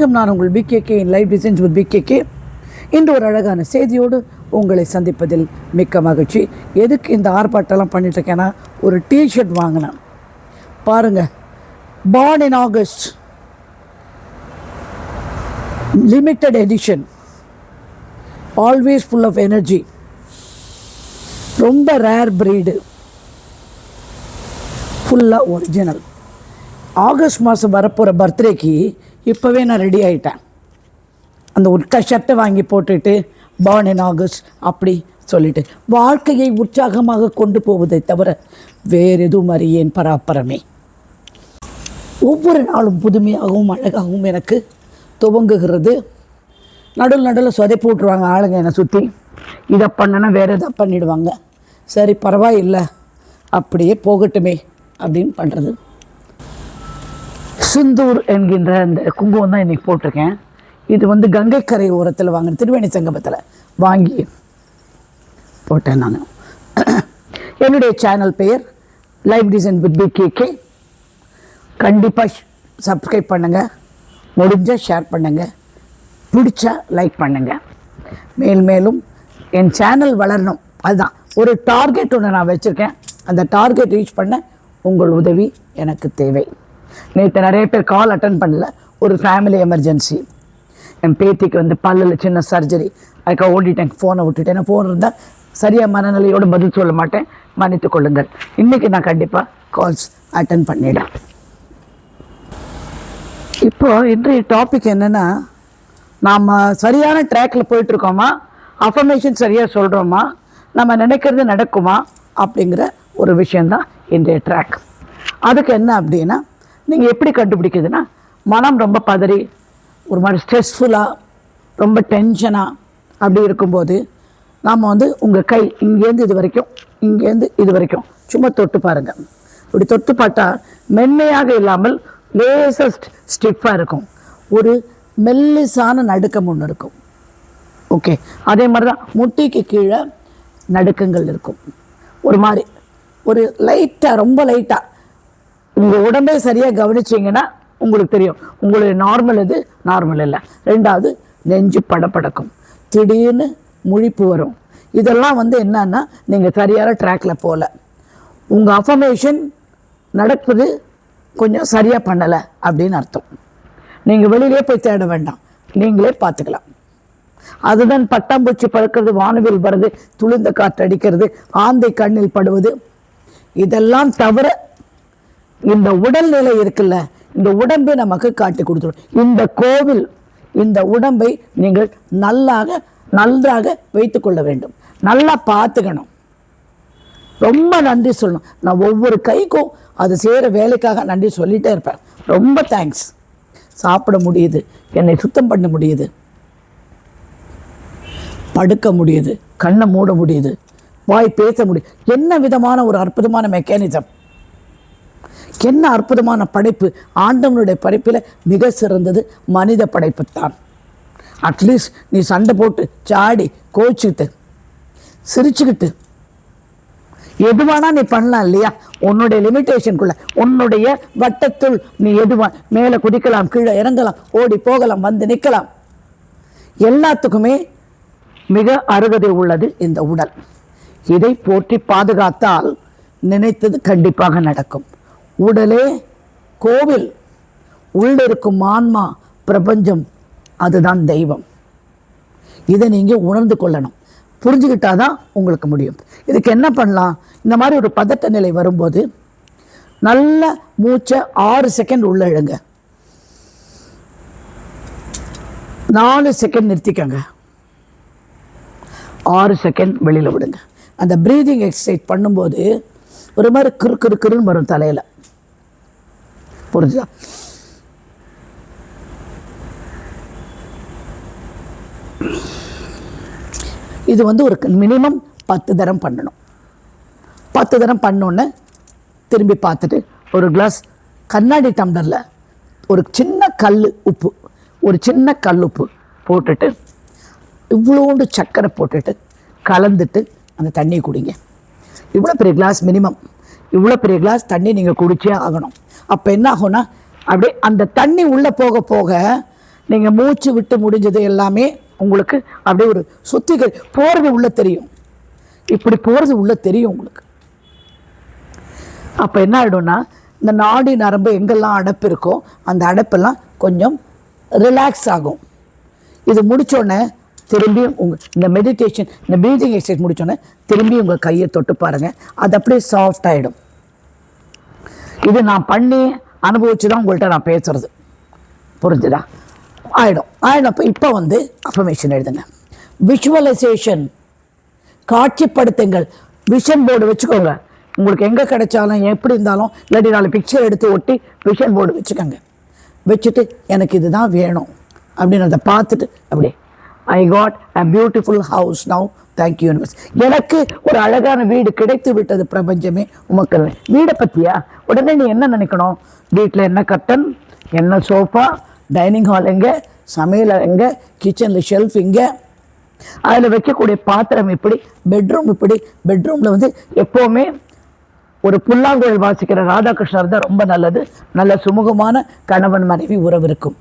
வணக்கம். நான் உங்கள் PKK live designs with PKK இன்று ஒரு அழகான செய்தியோடு உங்களை சந்திப்பதில் மிக்க மகிழ்ச்சி. எதுக்கு இந்த ஆர்ப்பாட்டம்லாம் பண்ணிட்டுருக்கேன்னா ஒரு டிஷர்ட் வாங்கினேன். பாருங்க born in August limited edition always full of energy ரொம்ப ரேர் பிரீடு ஃபுல்லாக ஒரிஜினல் ஆகஸ்ட் மாதம் வரப்போகிற பர்த்டேக்கு இப்போவே நான் ரெடி ஆகிட்டேன் அந்த உட்கா ஷர்ட்டை வாங்கி போட்டுட்டு பார்ன் இன் ஆகஸ்ட் அப்படி சொல்லிட்டு வாழ்க்கையை உற்சாகமாக கொண்டு போவதை தவிர வேறு எதுவும் அறியேன் பராப்பரமே. ஒவ்வொரு நாளும் புதுமையாகவும் அழகாகவும் எனக்கு துவங்குகிறது. நடுவில் நடுவில் சொதை போட்டுருவாங்க ஆளுங்க என்னை சுற்றி இதை பண்ணனா வேறு எதை பண்ணிவிடுவாங்க சரி பரவாயில்லை. அப்படியே போகட்டுமே அப்படின்னு பண்ணுறது சிந்தூர் என்கின்ற அந்த குங்குமம் தான் இன்றைக்கி போட்டிருக்கேன். இது வந்து கங்கைக்கரை ஓரத்தில் வாங்கின திருவேணி சங்கமத்தில் வாங்கி போட்டேன் நான். என்னுடைய சேனல் பெயர் live design with P K K கண்டிப்பாக சப்ஸ்கிரைப் பண்ணுங்கள் முடிஞ்சால் ஷேர் பண்ணுங்கள் பிடிச்சா லைக் பண்ணுங்கள் மேல் மேலும் என் சேனல் வளரணும். அதுதான். ஒரு டார்கெட் ஒன்று நான் வச்சுருக்கேன். அந்த டார்கெட் ரீச் பண்ண உங்கள் உதவி எனக்கு தேவை. நேற்று நிறைய பேர் கால் அட்டன் பண்ணல. ஒரு ஃபேமிலி எமர்ஜென்சி என் பேத்திக்கு வந்து பல்லில் சின்ன சர்ஜரி அதுக்காக ஓடிட்டேன் ஃபோனை விட்டுட்டேன். ஃபோன் இருந்தால் சரியாக மனநிலையோடு பதில் சொல்ல மாட்டேன். மன்னித்து கொள்ளுங்கள். இன்றைக்கி நான் கண்டிப்பாக கால்ஸ் அட்டன் பண்ணிடுறேன். இப்போ இன்றைய டாபிக் என்னென்னா நாம் சரியான ட்ராக்கில் போயிட்டுருக்கோமா அஃபர்மேஷன் சரியாக சொல்கிறோமா நம்ம நினைக்கிறது நடக்குமா? அப்படிங்கிற ஒரு விஷயந்தான் இன்றைய ட்ராக் அதுக்கு என்ன அப்படின்னா நீங்கள் எப்படி கண்டுபிடிக்குதுன்னா மனம் ரொம்ப பதறி ஒரு மாதிரி ஸ்ட்ரெஸ்ஃபுல்லாக ரொம்ப டென்ஷனாக அப்படி இருக்கும்போது நாம் வந்து உங்கள் கை இங்கேருந்து இது வரைக்கும் இங்கேருந்து இது வரைக்கும் சும்மா தொட்டு பாருங்கள் இப்படி தொட்டு பார்த்தா மென்மையாக இல்லாமல் லேசஸ்ட் ஸ்டிஃபாக இருக்கும். ஒரு மெல்லிசான நடுக்கம் ஒன்று இருக்கும். ஓகே அதே மாதிரி தான் முட்டிக்கு கீழே நடுக்கங்கள் இருக்கும். ஒரு மாதிரி ஒரு லைட்டாக ரொம்ப லைட்டாக உங்கள் உடம்பை சரியாக கவனிச்சிங்கன்னா உங்களுக்கு தெரியும். உங்களுடைய நார்மல் இது நார்மல் இல்லை. ரெண்டாவது நெஞ்சு படப்படக்கும் திடீர்னு முழிப்பு வரும். இதெல்லாம் வந்து என்னன்னா நீங்கள் சரியான ட்ராக்ல போகல உங்கள் அஃபர்மேஷன் நடக்குது கொஞ்சம் சரியாக பண்ணலை அப்படின்னு அர்த்தம். நீங்கள் வெளியிலே போய் தேட வேண்டாம். நீங்களே பார்த்துக்கலாம். அதுதான் பட்டாம்பூச்சி பறக்கிறது வானவில் வர்றது துளிர்ந்த காற்று அடிக்கிறது ஆந்தை கண்ணில் படுவது. இதெல்லாம் தவிர இந்த உடல்நிலை இருக்குல்ல இந்த உடம்பை நமக்கு காட்டி கொடுத்துரும். இந்த கோவில் இந்த உடம்பை நீங்கள் நல்லாக நன்றாக வைத்துக்கொள்ள வேண்டும். நல்லா பார்த்துக்கணும். ரொம்ப நன்றி சொல்லணும். நான் ஒவ்வொரு கைக்கும் அது செய்கிற வேலைக்காக நன்றி சொல்லிட்டே இருப்பேன். ரொம்ப தேங்க்ஸ் சாப்பிட முடியுது. என்னை சுத்தம் பண்ண முடியுது. படுக்க முடியுது. கண்ணை மூட முடியுது. வாய் பேச முடியுது. என்ன விதமான ஒரு அற்புதமான மெக்கானிசம் என்ன அற்புதமான படைப்பு? ஆண்டவனுடைய படைப்பில் மிக சிறந்தது மனித படைப்பு தான். அட்லீஸ்ட் நீ சண்டை போட்டு சாடி கோச்சிக்கிட்டு சிரிச்சுக்கிட்டு எதுவானா நீ பண்ணலாம் இல்லையா? உன்னுடைய லிமிட்டேஷனுக்குள்ள உன்னுடைய வட்டத்துள் நீ எதுவா மேலே குதிக்கலாம் கீழே இறங்கலாம் ஓடி போகலாம் வந்து நிற்கலாம். எல்லாத்துக்குமே மிக அருகதை உள்ளது இந்த உடல். இதை போற்றி பாதுகாத்தால் நினைத்தது கண்டிப்பாக நடக்கும். உடலே கோவில். உள்ளிருக்கும் ஆன்மா பிரபஞ்சம் அதுதான் தெய்வம். இதை நீங்கள் உணர்ந்து கொள்ளணும். புரிஞ்சுக்கிட்டால் தான் உங்களுக்கு முடியும். இதுக்கு என்ன பண்ணலாம்? இந்த மாதிரி ஒரு பதட்ட நிலை வரும்போது நல்ல மூச்சை ஆறு செகண்ட் உள்ள இழுங்க. நாலு செகண்ட் நிறுத்திக்கங்க. ஆறு செகண்ட் வெளியில் விடுங்க. அந்த ப்ரீதிங் எக்ஸசைஸ் பண்ணும்போது ஒரு மாதிரி கிறு கிறு கிறுன்னு வரும் தலையில். புரிஞ்சுதா? இது வந்து ஒரு மினிமம் பத்து தரம் பண்ணணும். பத்து தரம் பண்ணோன்னே திரும்பி பார்த்துட்டு ஒரு கிளாஸ் கண்ணாடி டம்ளரில் ஒரு சின்ன கல் உப்பு ஒரு சின்ன கல் உப்பு போட்டுட்டு இவ்வளோண்டு சர்க்கரை போட்டுட்டு கலந்துட்டு அந்த தண்ணியை குடிங்க. இவ்வளோ பெரிய கிளாஸ் மினிமம் இவ்வளோ பெரிய கிளாஸ் தண்ணி நீங்கள் குடிச்சே ஆகணும். அப்போ என்ன ஆகும்னா அப்படியே அந்த தண்ணி உள்ளே போக போக நீங்கள் மூச்சு விட்டு முடிஞ்சது எல்லாமே உங்களுக்கு அப்படியே ஒரு சுத்திகரி போகிறது உள்ள தெரியும். இப்படி போகிறது உள்ளே தெரியும் உங்களுக்கு. அப்போ என்ன ஆகிடும்னா இந்த நாடி நரம்பு எங்கெல்லாம் அடைப்பு இருக்கோ அந்த அடைப்பெல்லாம் கொஞ்சம் ரிலாக்ஸ் ஆகும். இது முடித்தோடனே திரும்பி உங்கள் இந்த மெடிடேஷன் இந்த ப்ரீதிங் எக்ஸசைஸ் முடித்தோடனே திரும்பி உங்கள் கையை தொட்டு பாருங்கள் அது அப்படியே சாஃப்ட் ஆகிடும் இது நான் பண்ணி அனுபவிச்சு தான் உங்கள்கிட்ட நான் பேசுறது. புரிஞ்சுதா? ஆயிடும். ஆயிடும். அப்போ இப்போ வந்து அஃபர்மேஷன் எழுதுங்க. விஷுவலைசேஷன் காட்சிப்படுத்துங்கள். விஷன் போர்டு வச்சுக்கோங்க. உங்களுக்கு எங்கே கிடைச்சாலும் எப்படி இருந்தாலும் இல்லாட்டி நாலு பிக்சர் எடுத்து ஒட்டி விஷன் போர்டு வச்சுக்கோங்க. வச்சுட்டு எனக்கு இதுதான் வேணும். அப்படின்னு அதை பார்த்துட்டு அப்படியே. I got a beautiful house now thank you universe எனக்கு ஒரு அழகான வீடு கிடைத்து விட்டது பிரபஞ்சமே. உமக்கு வீடை பற்றியா உடனே நீ என்ன நினைக்கணும்? வீட்டில் என்ன கட்டன் என்ன சோஃபா டைனிங் ஹால் எங்கே? சமையல் எங்கே? கிச்சனில் ஷெல்ஃப் இங்கே? அதில் வைக்கக்கூடிய பாத்திரம் இப்படி பெட்ரூம் இப்படி. பெட்ரூமில் வந்து எப்போவுமே ஒரு புல்லாங்குழல் வாசிக்கிற ராதாகிருஷ்ணர் தான் ரொம்ப நல்லது. நல்ல சுமூகமான கணவன் மனைவி உறவு இருக்கும்.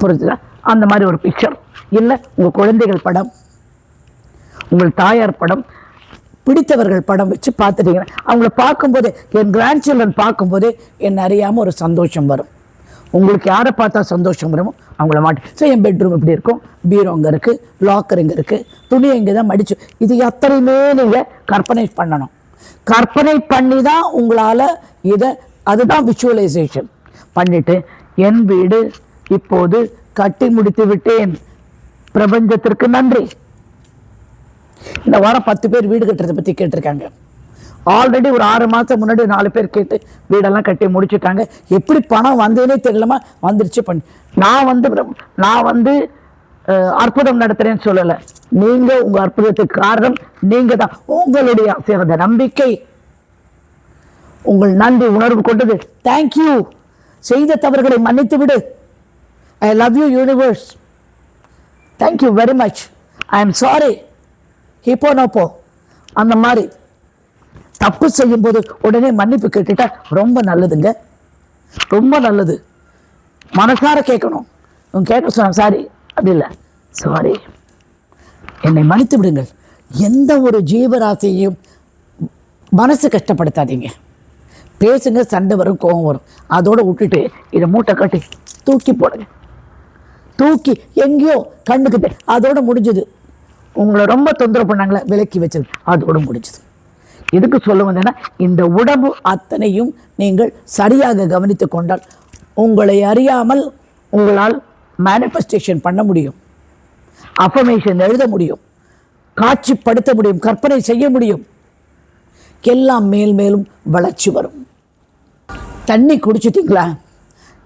புரிஞ்சுதா? அந்த மாதிரி ஒரு பிக்சர் இல்லை உங்கள் குழந்தைகள் படம். உங்கள் தாயார் படம் பிடித்தவர்கள் படம் வச்சு பார்த்துட்டீங்கன்னா அவங்கள பார்க்கும்போது என் கிராண்ட் சில்ட்ரன் பார்க்கும்போது என் அறியாமல் ஒரு சந்தோஷம் வரும். உங்களுக்கு யாரை பார்த்தா சந்தோஷம் வருமோ அவங்கள மாட்டி. ஸோ என் பெட்ரூம் இப்படி இருக்கும். பீரோ அங்கே இருக்குது லாக்கர் இங்கே இருக்குது துணி இங்கே தான் மடிச்சு. இது எத்தனையுமே நீங்கள் கற்பனை பண்ணணும். கற்பனை பண்ணி தான் உங்களால் இதை அதுதான் விஷுவலைசேஷன் பண்ணிட்டு என் வீடு இப்போது கட்டி முடித்து விட்டேன். பிரபஞ்சத்திற்கு நன்றி. இந்த வாரம் பத்து பேர் வீடு கட்டுறதை பற்றி கேட்டிருக்காங்க. ஆல்ரெடி ஒரு ஆறு மாதம் முன்னாடி நாலு பேர் கேட்டு வீடெல்லாம் கட்டி முடிச்சுட்டாங்க. எப்படி பணம் வந்ததுன்னே தெரியலமா வந்துருச்சு பண்ணி நான் வந்து நான் வந்து அற்புதம் நடத்துறேன்னு சொல்லலை. நீங்கள் உங்கள் அற்புதத்துக்கு காரணம் நீங்கள் தான். உங்களுடைய சிறந்த நம்பிக்கை. உங்கள் நன்றி உணர்வு கொண்டது. தேங்க்யூ செய்த தவறுகளை மன்னித்து விடு. I love you universe thank you very much I am sorry hippo நோப்போ அந்த மாதிரி தப்பு செய்யும்போது உடனே மன்னிப்பு கேட்டுட்டா ரொம்ப நல்லதுங்க. ரொம்ப நல்லது. மனசார கேட்கணும். உன் கேட்க சொன்ன சாரி. அப்படி இல்லை. சாரி என்னை மன்னித்து விடுங்கள். எந்த ஒரு ஜீவராசியையும் மனசு கஷ்டப்படுத்தாதீங்க. பேசுங்க சண்டை வரும் கோபம் வரும். அதோடு விட்டுட்டு இதை மூட்டை கட்டி தூக்கி போடுங்க. தூக்கி எங்கேயோ கண்ணுக்கு அதோட முடிஞ்சது. உங்களை ரொம்ப தொந்தரவு பண்ணாங்களே விலக்கி வச்சது. அதோட முடிஞ்சது எதுக்கு சொல்ல வந்தேன்னா இந்த உடம்பு அத்தனையும் நீங்கள் சரியாக கவனித்து கொண்டால் உங்களை அறியாமல் உங்களால் மேனிஃபெஸ்டேஷன் பண்ண முடியும். அஃபர்மேஷன் எழுத முடியும். காட்சிப்படுத்த முடியும். கற்பனை செய்ய முடியும். எல்லாம் மேல் மேலும் வளர்ச்சி வரும். தண்ணி குடிச்சிட்டிங்களா?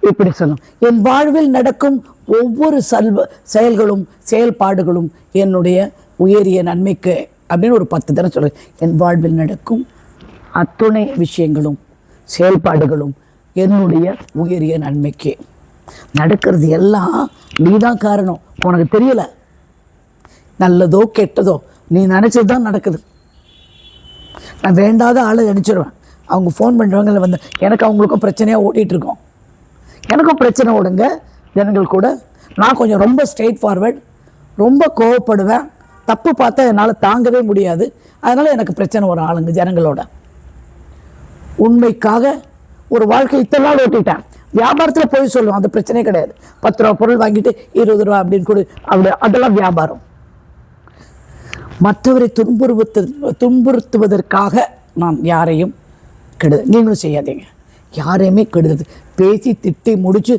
இப்படி சொல்லும். என் வாழ்வில் நடக்கும் ஒவ்வொரு சல்வ செயல்களும் செயல்பாடுகளும் என்னுடைய உயரிய நன்மைக்கு அப்படின்னு ஒரு பத்து தடவை சொல்றேன் என் வாழ்வில் நடக்கும் அத்துணை விஷயங்களும் செயல்பாடுகளும் என்னுடைய உயரிய நன்மைக்கு. நடக்கிறது எல்லாம் நீதான் காரணம். உனக்கு தெரியல. நல்லதோ கெட்டதோ நீ நினச்சது தான் நடக்குது. நான் வேண்டாத ஆளை நினச்சிடுவேன் அவங்க ஃபோன் பண்ணுறவங்க வந்து எனக்கு அவங்களுக்கும் பிரச்சனையாக ஓடிட்டு இருக்கோம். எனக்கும் பிரச்சனை விடுங்க. ஜனங்கள் கூட. நான் கொஞ்சம் ரொம்ப ஸ்ட்ரெயிட் ஃபார்வர்ட் ரொம்ப கோவப்படுவேன். தப்பு பார்த்தா என்னால் தாங்கவே முடியாது. அதனால் எனக்கு பிரச்சனை வரும் ஆளுங்க ஜனங்களோட. உண்மைக்காக ஒரு வாழ்க்கை இத்தனை நாள் ஓட்டிட்டேன். வியாபாரத்தில் போய் சொல்லுவோம் அந்த பிரச்சனையே கிடையாது. பத்து ரூபா பொருள் வாங்கிட்டு இருபது ரூபா அப்படின்னு கூட அப்படி அதெல்லாம் வியாபாரம். மற்றவரை துன்புறுத்து துன்புறுத்துவதற்காக நான் யாரையும் கெடுது நீங்களும் செய்யாதீங்க. யாரையுமே கெடுதல். பேசி திட்டி முடிச்சு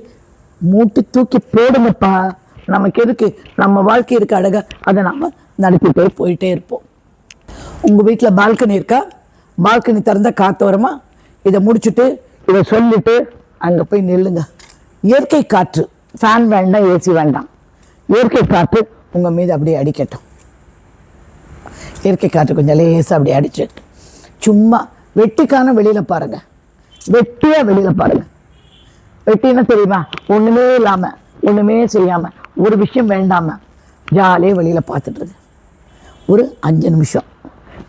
மூட்டு தூக்கி போடுங்கப்பா. நமக்கு எதுக்கு? நம்ம வாழ்க்கை இருக்க அழகா அதை நாம் நடத்திட்டே போயிட்டே இருப்போம். உங்கள் வீட்டில் பால்கனி இருக்கா? பால்கனி திறந்தா காற்று வருமா? இதை முடிச்சுட்டு இதை சொல்லிட்டு அங்கே போய் நில்லுங்க. இயற்கை காற்று. ஃபேன் வேண்டாம் ஏசி வேண்டாம். இயற்கை காற்று உங்கள் மீது அப்படியே அடிக்கட்டும். இயற்கை காற்று கொஞ்சம் லேசாக அப்படியே அடிச்சு சும்மா வெட்டிக்கான வெளியில் பாருங்கள் வெட்டியா வெளியில பாருங்க. வெட்டி என்ன தெரியுமா? ஒண்ணுமே இல்லாம ஒண்ணுமே செய்யாம ஒரு விஷயம் வேண்டாம ஜாலியாக வெளியில பார்த்துட்டு இருக்கு. ஒரு அஞ்சு நிமிஷம்.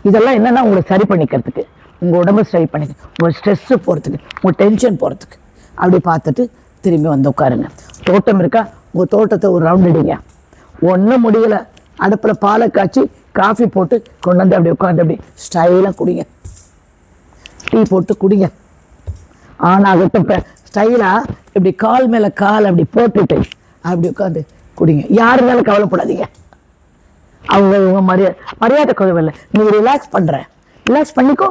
இதெல்லாம் என்னன்னா உங்களை சரி பண்ணிக்கிறதுக்கு. உங்கள் உடம்பு சரி பண்ணிக்க உங்கள் ஸ்ட்ரெஸ்ஸு போகிறதுக்கு உங்கள் டென்ஷன் போகிறதுக்கு அப்படி பார்த்துட்டு திரும்பி வந்து உட்காருங்க. தோட்டம் இருக்கா? உங்கள் தோட்டத்தை ஒரு ரவுண்ட் அடிங்க. ஒன்றும் முடியல. அடுப்பில் பாலை காய்ச்சி காஃபி போட்டு கொண்டு வந்து அப்படி உட்காந்து அப்படி ஸ்டைலாக குடிங்க. டீ போட்டு குடிங்க. ஆனால் இப்போ ஸ்டைலாக இப்படி கால் மேலே கால் அப்படி போட்டுட்டு அப்படி உட்காந்து குடிங்க. யாரு மேலே கவலைப்படாதீங்க. அவங்க இவங்க மரியாதை மரியாதை குறைவில்லை. நீ ரிலாக்ஸ் பண்ணுற ரிலாக்ஸ் பண்ணிக்கோ.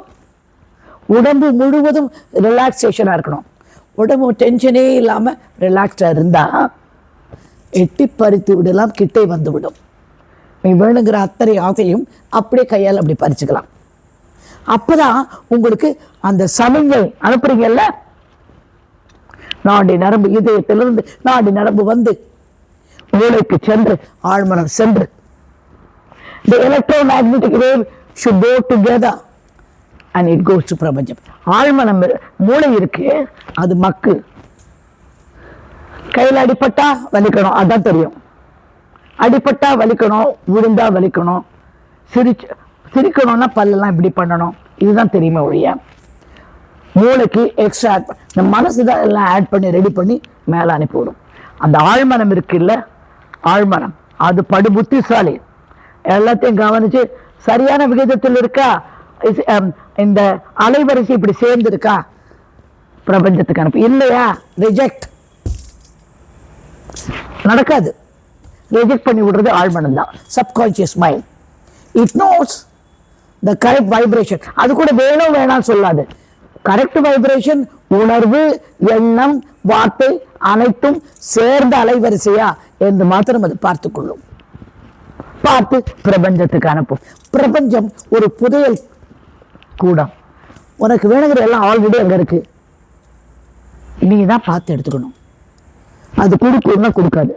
உடம்பு முழுவதும் ரிலாக்ஸேஷனாக இருக்கணும். உடம்பு டென்ஷனே இல்லாமல் ரிலாக்ஸ்டாக இருந்தால் எட்டி பறித்து விடலாம் கிட்டே வந்து விடும். நீ வேணுங்கிற அத்தனை ஆசையும் அப்படியே கையால் அப்படி பறிச்சுக்கலாம். அப்பதான் உங்களுக்கு அந்த சமிஞ்சை அனுப்புறீங்கல்ல? நாடி நரம்பு இதயத்திலிருந்து நாடி நரம்பு வந்து மூளைக்கு சென்று ஆழ்மனம் சென்று. The electro magnetic wave should go together and it goes to பிரபஞ்சம். ஆழ்மனம் மூளை இருக்கு அது மக்கு. கையில் அடிபட்டா வலிக்கணும் அதான் தெரியும். அடிபட்டா வலிக்கணும் விழுந்தா வலிக்கணும். சிரிச்சு சிரிக்கணும்னா பல்லெல்லாம் இப்படி பண்ணணும். இதுதான் தெரியுமே ஒழிய. மூளைக்கு எக்ஸ்ட்ரா ஆட் இந்த மனசு தான் எல்லாம் ஆட் பண்ணி ரெடி பண்ணி மேலே அனுப்பிவிடும். அந்த ஆழ்மனம் இருக்குல்ல? ஆழ்மனம். அது படு புத்திசாலி எல்லாத்தையும் கவனிச்சு சரியான விகிதத்தில் இருக்கா? இந்த அலைவரிசை இப்படி சேர்ந்து இருக்கா பிரபஞ்சத்துக்கு அனுப்பு. இல்லையா? ரிஜெக்ட் நடக்காது. ரிஜெக்ட் பண்ணி விடுறது ஆழ்மனம் தான். Subconscious mind it knows the correct vibration அது கூட வேணும் வேணாம் சொல்லாது. கரெக்ட் வைப்ரேஷன் உணர்வு எண்ணம் வார்த்தை அனைத்தும் சேர்ந்த அலைவரிசையா என்று மாத்திரம் அது பார்த்துக்கொள்ளும் பார்த்து பிரபஞ்சத்துக்கு அனுப்பும். பிரபஞ்சம் ஒரு புதையல் கூடம். உனக்கு வேணுங்கிற எல்லாம் ஆல்ரெடி அங்கே இருக்கு. நீ தான் பார்த்து எடுத்துக்கணும். அது கொடுக்கணும்னா கொடுக்காது.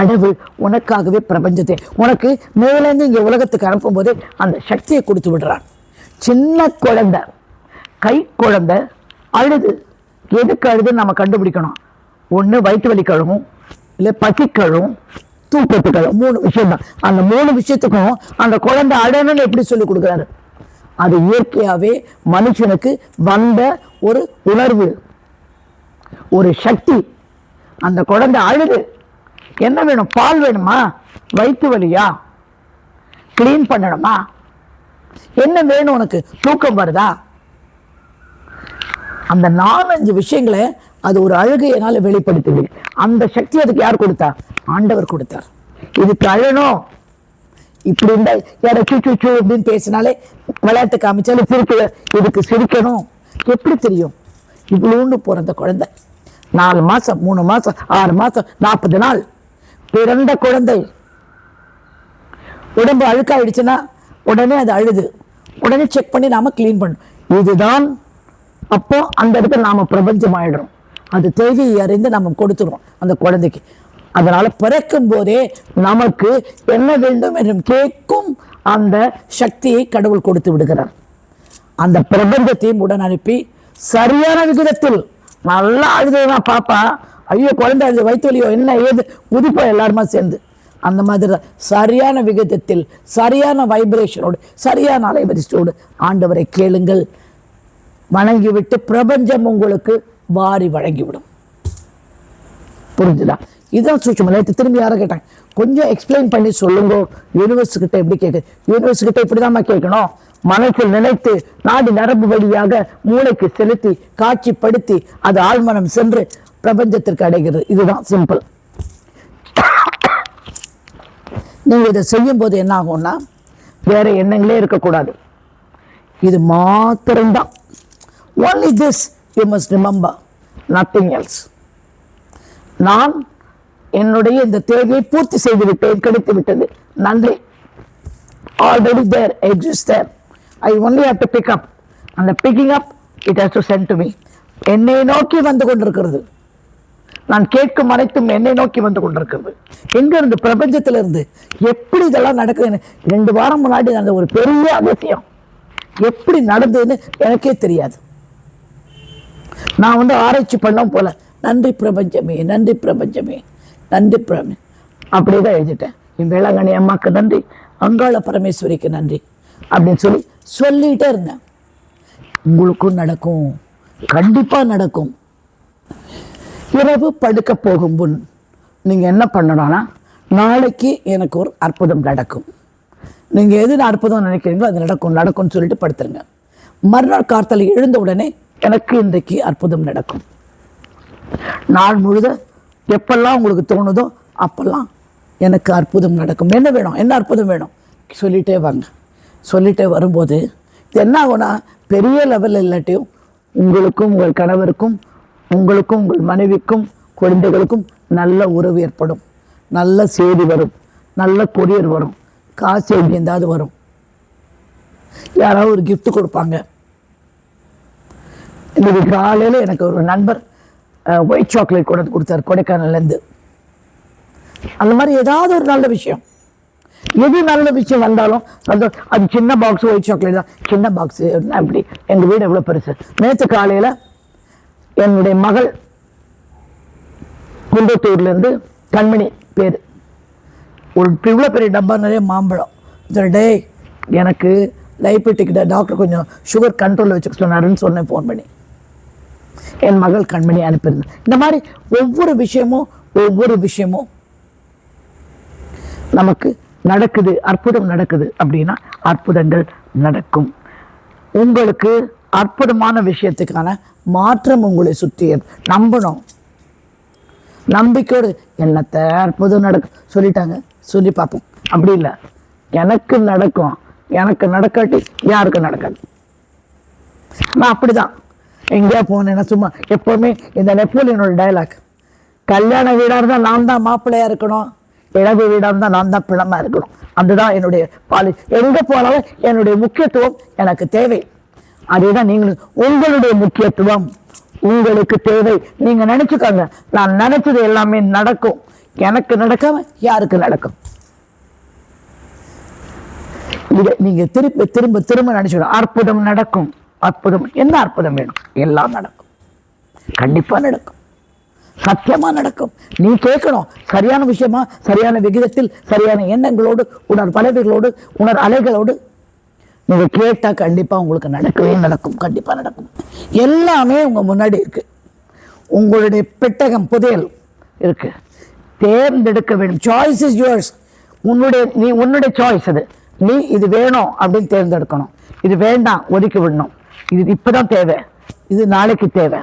கடவுள் உனக்காகவே பிரபஞ்சத்தை உனக்கு மேலேருந்து இங்கே உலகத்துக்கு அனுப்பும்போது அந்த சக்தியை கொடுத்து விடுறான் சின்ன குழந்தை கை குழந்தை அழுது. எதுக்கு அழுதுன்னு நம்ம கண்டுபிடிக்கணும்? ஒன்று வயிற்று வலி கழுவும் இல்லை பசி கழுவும் தூக்கத்து கழுவும். மூணு விஷயம் தான் அந்த மூணு விஷயத்துக்கும் அந்த குழந்தை அழணும்னு எப்படி சொல்லி கொடுக்குறாரு? அது இயற்கையாகவே மனுஷனுக்கு வந்த ஒரு உணர்வு ஒரு சக்தி. அந்த குழந்தை அழுது. என்ன வேணும்? பால் வேணுமா? வயிற்று வலியா? க்ளீன் பண்ணணுமா? என்ன வேணும் உனக்கு? தூக்கம் வருதா? அந்த நாலஞ்சு விஷயங்களை அது ஒரு அழுகையினால வெளிப்படுத்துது. அந்த சக்தி அதுக்கு யார் கொடுத்தா? ஆண்டவர் கொடுத்தார். இதுக்கு அழணும் இப்படி இருந்தா யாரை சூ சூ சூ அப்படின்னு பேசினாலே விளையாட்டு காமிச்சாலும் சிரிக்க இதுக்கு சிரிக்கணும். எப்படி தெரியும்? இவ்வளோன்னு பிறந்த குழந்தை. நாலு மாதம் மூணு மாதம் ஆறு மாதம் நாற்பது நாள். பிறந்த குழந்தை. உடம்பு அழுக்காயிடுச்சுன்னா உடனே அது அழுது. உடனே செக் பண்ணி நாம க்ளீன் பண்ணணும். இதுதான் அப்போ அந்த இடத்துல நாம பிரபஞ்சம் ஆயிடுறோம் அது தேவையை அறிந்து நம்ம கொடுத்துருவோம் அந்த குழந்தைக்கு. அதனால பிறக்கும் போதே நமக்கு என்ன வேண்டும் என்று கேட்கும் அந்த சக்தியை கடவுள் கொடுத்து விடுகிறார். அந்த பிரபஞ்சத்தையும் உடன் அனுப்பி சரியான விகிதத்தில் நல்லா அழுதுதான் பாப்பா ஐயோ குழந்தை அழுது வயிற்றுவலியோ என்ன ஏது? குதிப்போம் எல்லாருமா சேர்ந்து. அந்த மாதிரி தான். சரியான விகிதத்தில் சரியான வைப்ரேஷனோடு சரியான அலைவரிசையோடு ஆண்டவரை கேளுங்கள். வணங்கிவிட்டு பிரபஞ்சம் உங்களுக்கு வாரி வழங்கிவிடும். புரிஞ்சுதா? இதுதான் சூட்சம் நேற்று திரும்பி யாரை கேட்டாங்க. கொஞ்சம் எக்ஸ்பிளைன் பண்ணி சொல்லுங்க. யூனிவர்ஸ் கிட்ட எப்படி கேட்குது யூனிவர்ஸ் கிட்ட இப்படிதாம்மா கேட்கணும். மனத்தில் நினைத்து நாடி நரம்பு வழியாக மூளைக்கு செலுத்தி காட்சிப்படுத்தி அது ஆழ்மனம் சென்று பிரபஞ்சத்திற்கு அடைகிறது. இதுதான் சிம்பிள் நீங்கள் இதை செய்யும் போது என்ன ஆகும்னா வேற எண்ணங்களே இருக்கக்கூடாது. இது மாத்திரம்தான். Only this you must remember nothing else நான் என்னுடைய இந்த தேவையை பூர்த்தி செய்து விட்டேன் கிடைத்து விட்டது. நன்றி. Already there exist there I only have to pick up அந்த picking up it has to sent to me என்னை நோக்கி வந்து கொண்டிருக்கிறது. நான் கேட்கும் அனைத்தும் என்னை நோக்கி வந்து கொண்டிருக்கிறது. எங்க இருந்து பிரபஞ்சத்துல இருந்து எப்படி இதெல்லாம் நடக்குதுன்னு ரெண்டு வாரம் முன்னாடி அந்த ஒரு பெரிய அதிசயம் எப்படி நடந்ததுன்னு எனக்கே தெரியாது. நான் வந்து ஆராய்ச்சி பண்ண போல. நன்றி பிரபஞ்சமே நன்றி பிரபஞ்சமே நன்றி பிரபஞ்ச அப்படிதான் எழுதிட்டேன். என் வேளாங்கண்ணி அம்மாவுக்கு நன்றி அங்காள பரமேஸ்வரிக்கு நன்றி அப்படின்னு சொல்லி சொல்லிட்டே இருந்தேன். உங்களுக்கும் நடக்கும். கண்டிப்பா நடக்கும். இரவு படுக்க போகும் முன் நீங்கள் என்ன பண்ணணும்னா நாளைக்கு எனக்கு ஒரு அற்புதம் நடக்கும். நீங்கள் எது அற்புதம் நினைக்கிறீங்களோ அது நடக்கும் நடக்கும்னு சொல்லிட்டு படுத்துருங்க. மறுநாள் காலத்தில் எழுந்த உடனே எனக்கு இன்றைக்கு அற்புதம் நடக்கும். நாள் முழுத எப்பெல்லாம் உங்களுக்கு தோணுதோ அப்பெல்லாம் எனக்கு அற்புதம் நடக்கும். என்ன வேணும்? என்ன அற்புதம் வேணும்? சொல்லிட்டே வாங்க. சொல்லிட்டே வரும்போது இது என்ன ஆகும்னா பெரிய லெவலில் இல்லாட்டியும் உங்களுக்கும் உங்கள் கணவருக்கும் உங்களுக்கும் உங்கள் மனைவிக்கும் குழந்தைகளுக்கும் நல்ல உறவு ஏற்படும். நல்ல செய்தி வரும். நல்ல கொரியர் வரும். காசு எங்கேருந்தாவது வரும். யாராவது ஒரு கிஃப்ட் கொடுப்பாங்க. இன்னைக்கு காலையில் எனக்கு ஒரு நண்பர் ஒயிட் சாக்லேட் கொண்டு வந்து கொடுத்தாரு கொடைக்கானல்லேருந்து. அந்த மாதிரி ஏதாவது ஒரு நல்ல விஷயம். எது நல்ல விஷயம் வந்தாலும் அந்த அது சின்ன பாக்ஸ் ஒயிட் சாக்லேட் தான். சின்ன பாக்ஸ் அப்படி. எங்கள் வீடு எவ்வளோ பெருசு. நேற்று காலையில் என்னுடைய மகள் குன்றத்தூர்லேருந்து கண்மணி பேர். ஒரு இவ்வளோ பெரிய டப்பா நிறைய மாம்பழம். டே எனக்கு எனக்கு டிக்கெட்டை டாக்டர் கொஞ்சம் சுகர் கண்ட்ரோலில் வச்சுக்க சொன்னாருன்னு சொன்னேன் ஃபோன் பண்ணி. என் மகள் கண்மணி அனுப்பியிருந்தேன். இந்த மாதிரி ஒவ்வொரு விஷயமும் ஒவ்வொரு விஷயமும் நமக்கு நடக்குது அற்புதம் நடக்குது அப்படின்னா அற்புதங்கள் நடக்கும். உங்களுக்கு அற்புதமான விஷயத்துக்கான மாற்றம் உங்களை சுற்றி நம்பணும். நம்பிக்கையோடு என்னத்தை அற்புதம் நடக்கும் சொல்லிட்டாங்க. சொல்லி பார்ப்போம். அப்படி இல்லை. எனக்கு நடக்கும். எனக்கு நடக்காட்டி யாருக்கும் நடக்காது. நான் அப்படிதான். எங்கேயா போனேன்னா சும்மா எப்போவுமே இந்த நெப்போலியனோட டயலாக் கல்யாண வீடாக இருந்தால் நான் தான் மாப்பிள்ளையா இருக்கணும். இழவு வீடாக இருந்தால் நான் தான் பிணமா இருக்கணும். அதுதான் என்னுடைய பாலி எங்கே போனாலும் என்னுடைய முக்கியத்துவம் எனக்கு தேவை. அதேதான் நீங்களும் உங்களுடைய முக்கியத்துவம். உங்களுக்கு தேவை. நீங்க நினைச்சுக்கோங்க. நான் நினைச்சது எல்லாமே நடக்கும். எனக்கு நடக்காம யாருக்கு நடக்கும்? இதை நீங்க திரும்ப திரும்ப திரும்ப நினைச்சுக்கணும். அற்புதம் நடக்கும். அற்புதம் என்ன அற்புதம் வேணும்? எல்லாம் நடக்கும். கண்டிப்பா நடக்கும். சத்தியமா நடக்கும். நீ கேட்கணும். சரியான விஷயமா சரியான விகிதத்தில் சரியான எண்ணங்களோடு உணர் பலவைகளோடு உணர் அலைகளோடு நீங்க கேட்டா கண்டிப்பா உங்களுக்கு நடக்கவே நடக்கும். கண்டிப்பா நடக்கும். எல்லாமே உங்க முன்னாடி இருக்கு. உங்களுடைய பெட்டகம் புதையல் இருக்கு. தேர்ந்தெடுக்க வேண்டும். சாய்ஸ் இஸ் யுவர்ஸ் உன்னுடைய நீ உன்னுடைய சாய்ஸ் அது. நீ இது வேணும் அப்படின்னு தேர்ந்தெடுக்கணும். இது வேண்டாம் ஒதுக்கி விடணும். இது இப்பதான் தேவை. இது நாளைக்கு தேவை.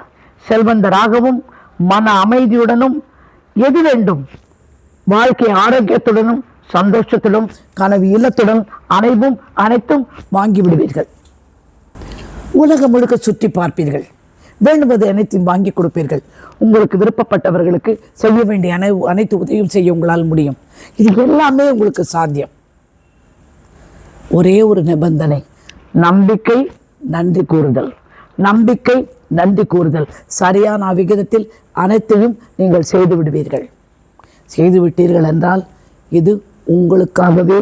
செல்வந்தராகவும் மன அமைதியுடனும் எது வேண்டும்? வாழ்க்கை ஆரோக்கியத்துடனும் சந்தோஷத்துடன் கனவு இல்லத்துடன் அனைவும் அனைத்தும் வாங்கி விடுவீர்கள். உலகம் முழுக்க சுற்றி பார்ப்பீர்கள். வேண்டுவது அனைத்தையும் வாங்கி கொடுப்பீர்கள். உங்களுக்கு விருப்பப்பட்டவர்களுக்கு செய்ய வேண்டிய அனை அனைத்து உதவியும் செய்ய உங்களால் முடியும். இது எல்லாமே உங்களுக்கு சாத்தியம். ஒரே ஒரு நிபந்தனை. நம்பிக்கை நன்றி கூறுதல். நம்பிக்கை நன்றி கூறுதல். சரியான விகிதத்தில் அனைத்தையும் நீங்கள் செய்து விடுவீர்கள். செய்து விட்டீர்கள் என்றால் இது உங்களுக்காகவே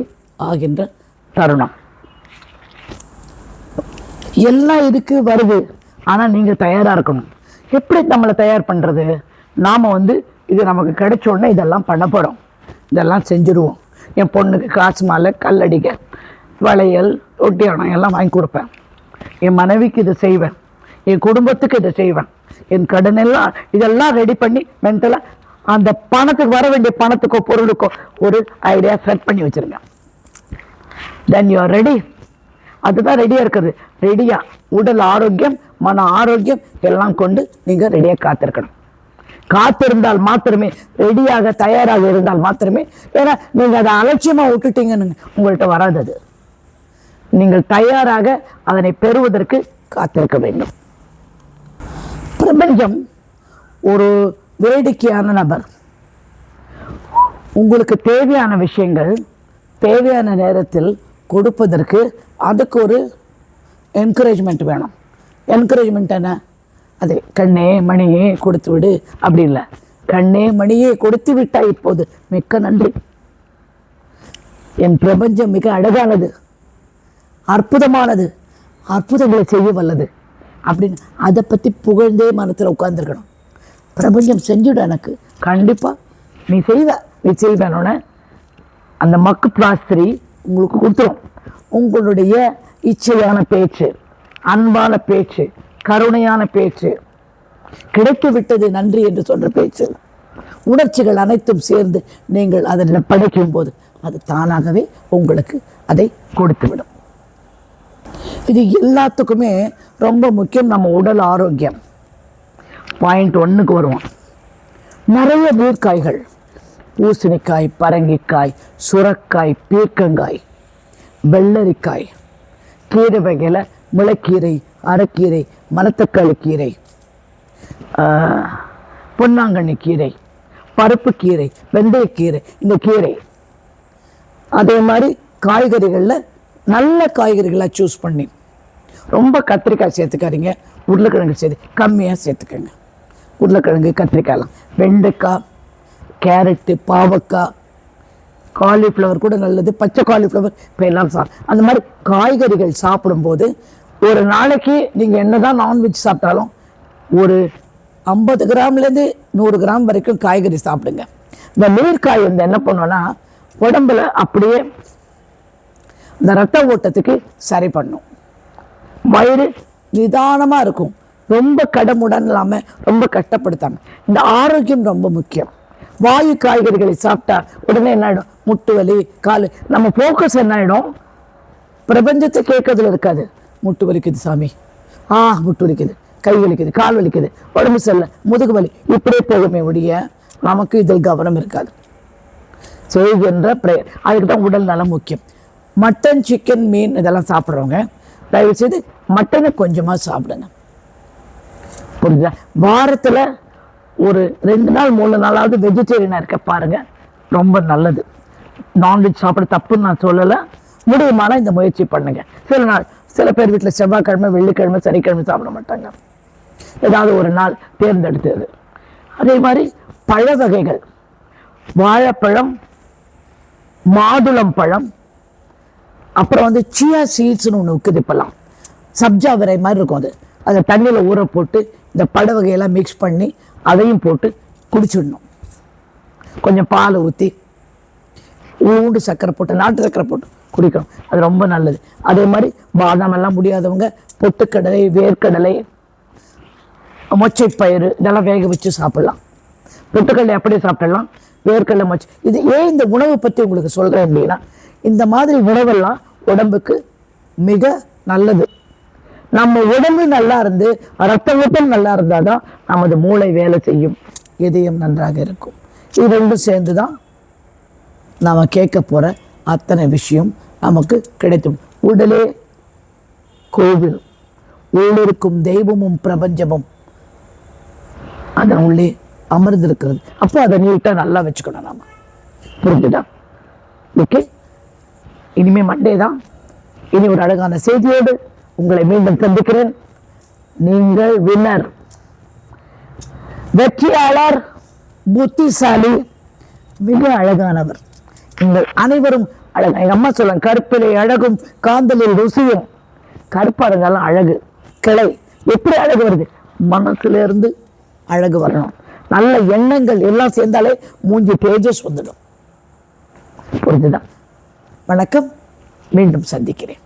ஆகின்ற தருணம். எல்லாம் இதுக்கு வருது. ஆனால் நீங்கள் தயாராக இருக்கணும். எப்படி நம்மளை தயார் பண்ணுறது நாம் வந்து இது நமக்கு கிடைச்ச உடனே இதெல்லாம் பண்ண போகிறோம் இதெல்லாம் செஞ்சுருவோம். என் பொண்ணுக்கு காசு மாலை கல்லடிக்க வளையல் ஒட்டியானம் எல்லாம் வாங்கி கொடுப்பேன். என் மனைவிக்கு இதை செய்வேன். என் குடும்பத்துக்கு இதை செய்வேன். என் கடன் எல்லாம் இதெல்லாம் ரெடி பண்ணி மென்டலாக அந்த பணத்துக்கு வர வேண்டிய பணத்துக்கோ பொருளுக்கோ ஒரு ஐடியா செட் பண்ணி வச்சிருங்க. தென் யூ ஆர் ரெடி அதுதான் ரெடியாக இருக்குது. ரெடியாக உடல் ஆரோக்கியம் மன ஆரோக்கியம் எல்லாம் கொண்டு நீங்கள் ரெடியாக காத்திருக்கணும். காத்திருந்தால் மாத்திரமே ரெடியாக தயாராக இருந்தால் மாத்திரமே ஏன்னா நீங்கள் அதை அலட்சியமாக விட்டுட்டீங்கன்னு உங்கள்கிட்ட வராது அது. நீங்கள் தயாராக அதனை பெறுவதற்கு காத்திருக்க வேண்டும். பிரபஞ்சம் ஒரு வேடிக்கையான நபர். உங்களுக்கு தேவையான விஷயங்கள் தேவையான நேரத்தில் கொடுப்பதற்கு அதுக்கு ஒரு என்கரேஜ்மெண்ட் வேணும். என்கரேஜ்மெண்ட் என்ன? அது கண்ணே மணியே கொடுத்து விடு. அப்படி இல்லை. கண்ணே மணியே கொடுத்து விட்டாய் இப்போது மிக்க நன்றி. என் பிரபஞ்சம் மிக அழகானது. அற்புதமானது. அற்புதங்களை செய்ய வல்லது. அப்படின்னு அதை பற்றி புகழ்ந்தே மனத்தில் உட்காந்துருக்கணும் பிரபஞ்சம் செஞ்சுடு எனக்கு. கண்டிப்பாக நீ செய்வ. நீ செய்வேனோட அந்த மக்கு பிளாஸ்திரி உங்களுக்கு கொடுத்துரும். உங்களுடைய இச்சையான பேச்சு அன்பான பேச்சு கருணையான பேச்சு கிடைத்து விட்டது நன்றி என்று சொல்கிற பேச்சு உணர்ச்சிகள் அனைத்தும் சேர்ந்து நீங்கள் அதில் படைக்கும் போது அது தானாகவே உங்களுக்கு அதை கொடுத்துவிடும். இது எல்லாத்துக்குமே ரொம்ப முக்கியம் நம்ம உடல் ஆரோக்கியம். பாயிண்ட் ஒன்றுக்கு வருவோம். நிறைய நீர்க்காய்கள். பூசணிக்காய் பரங்கிக்காய் சுரக்காய் பீர்க்கங்காய் வெள்ளரிக்காய் கீரை வகையில் முளைக்கீரை அரைக்கீரை மணத்தக்காளி கீரை பொன்னாங்கண்ணி கீரை பருப்பு கீரை வெந்தயக்கீரை இந்த கீரை. அதே மாதிரி காய்கறிகளில் நல்ல காய்கறிகளாக சூஸ் பண்ணி. ரொம்ப கத்திரிக்காய் சேர்த்துக்காதீங்க உருளைக்கிழங்கு சேர்த்து கம்மியாக சேர்த்துக்கோங்க. உருளைக்கிழங்கு கத்திரிக்காயெல்லாம் வெண்டைக்காய் கேரட்டு பாவக்காய் காலிஃப்ளவர் கூட நல்லது. பச்சை காலிஃப்ளவர் இப்போ எல்லாம் சா அந்த மாதிரி காய்கறிகள் சாப்பிடும்போது ஒரு நாளைக்கு நீங்கள் என்னதான் நான்வெஜ் சாப்பிட்டாலும் ஒரு ஐம்பது கிராம்லேருந்து நூறு கிராம் வரைக்கும் காய்கறி சாப்பிடுங்க. இந்த நீர்க்காய் வந்து என்ன பண்ணுவோன்னா உடம்புல அப்படியே இந்த ரத்த ஓட்டத்துக்கு சரி பண்ணும். வயிறு நிதானமாக இருக்கும். ரொம்ப கடமுடன் இல்லாமல் ரொம்ப கஷ்டப்படுத்தாங்க இந்த ஆரோக்கியம் ரொம்ப முக்கியம். வாயு காய்கறிகளை சாப்பிட்டா உடனே என்ன ஆகிடும் முட்டு வலி கால். நம்ம ஃபோக்கஸ் என்ன ஆகிடும் பிரபஞ்சத்தை கேட்கறதுல இருக்காது. முட்டு வலிக்குது சாமி. ஆ முட்டு வலிக்குது. கை வலிக்குது கால் வலிக்குது உடம்பு சரியில்லை முதுகு வலி. இப்படியே போகுமே ஒழிய நமக்கு இதில் கவனம் இருக்காது. செய்கின்ற ப்ரேயர் அதுக்கு தான் உடல் நலம் முக்கியம். மட்டன் சிக்கன் மீன் இதெல்லாம் சாப்பிட்றவங்க தயவு செய்து மட்டனை கொஞ்சமாக சாப்பிடுங்க. புரியுதா? வாரத்தில் ஒரு ரெண்டு நாள் மூணு நாளாவது வெஜிடேரியனாக இருக்க பாருங்க. ரொம்ப நல்லது. நான்வெஜ் சாப்பிட தப்புன்னு நான் சொல்லலை. முடியுமான இந்த முயற்சி பண்ணுங்க. சில நாள் சில பேர் வீட்டில் செவ்வாய்க்கிழமை வெள்ளிக்கிழமை சனிக்கிழமை சாப்பிட மாட்டாங்க. ஏதாவது ஒரு நாள் தேர்ந்தெடுத்தது. அதே மாதிரி பழ வகைகள். வாழைப்பழம் மாதுளம் பழம் அப்புறம் வந்து சியா சீட்ஸ்னு ஒன்று விற்குது இப்போல்லாம். சப்ஜா விரை மாதிரி இருக்கும் அது. அதை தண்ணியில் ஊற போட்டு இந்த படவகையெல்லாம் மிக்ஸ் பண்ணி அதையும் போட்டு குடிச்சிடணும். கொஞ்சம் பால் ஊற்றி ஊண்டு சர்க்கரை போட்டு நாட்டு சர்க்கரை போட்டு குடிக்கணும். அது ரொம்ப நல்லது. அதே மாதிரி பாதாம் எல்லாம் முடியாதவங்க பொட்டுக்கடலை வேர்க்கடலை மொச்சைப்பயிறு இதெல்லாம் வேக வச்சு சாப்பிட்லாம். பொட்டுக்கடலை அப்படியே சாப்பிடலாம். வேர்க்கடலை மொச்சை. இது ஏன் இந்த உணவை பற்றி உங்களுக்கு சொல்கிறேன் அப்படின்னா இந்த மாதிரி உணவெல்லாம் உடம்புக்கு மிக நல்லது. நம்ம உடம்பு நல்லா இருந்து ரத்த ஓட்டம் நல்லா இருந்தால் தான் நமது மூளை வேலை செய்யும். இதயம் நன்றாக இருக்கும். இது ரெண்டும் சேர்ந்து தான் நாம் கேட்க போகிற அத்தனை விஷயம் நமக்கு கிடைக்கும் உடலே கோவில். உள்ளிருக்கும் தெய்வமும் பிரபஞ்சமும் அதன் உள்ளே அமர்ந்திருக்கிறது. அப்போ அதை நீட்டாக நல்லா வச்சுக்கணும் நாம. புரிஞ்சுதா? ஓகே இனிமே மண்டே தான். இனி ஒரு அழகான செய்தியோடு உங்களை மீண்டும் சந்திக்கிறேன். நீங்கள் வின்னர். வெற்றியாளர் புத்திசாலி மிக அழகானவர். நீங்கள் அனைவரும் அழகா. எங்கள் அம்மா சொல்லலாம் கருப்பிலே அழகும் காந்தலில் ருசியும். கருப்பா இருந்தாலும் அழகு கிளை. எப்படி அழகு வருது? மனசுல இருந்து அழகு வரணும். நல்ல எண்ணங்கள் எல்லாம் சேர்ந்தாலே மூஞ்சி தேஜஸ் வந்துடும். புரிஞ்சுதான் வணக்கம். மீண்டும் சந்திக்கிறேன்.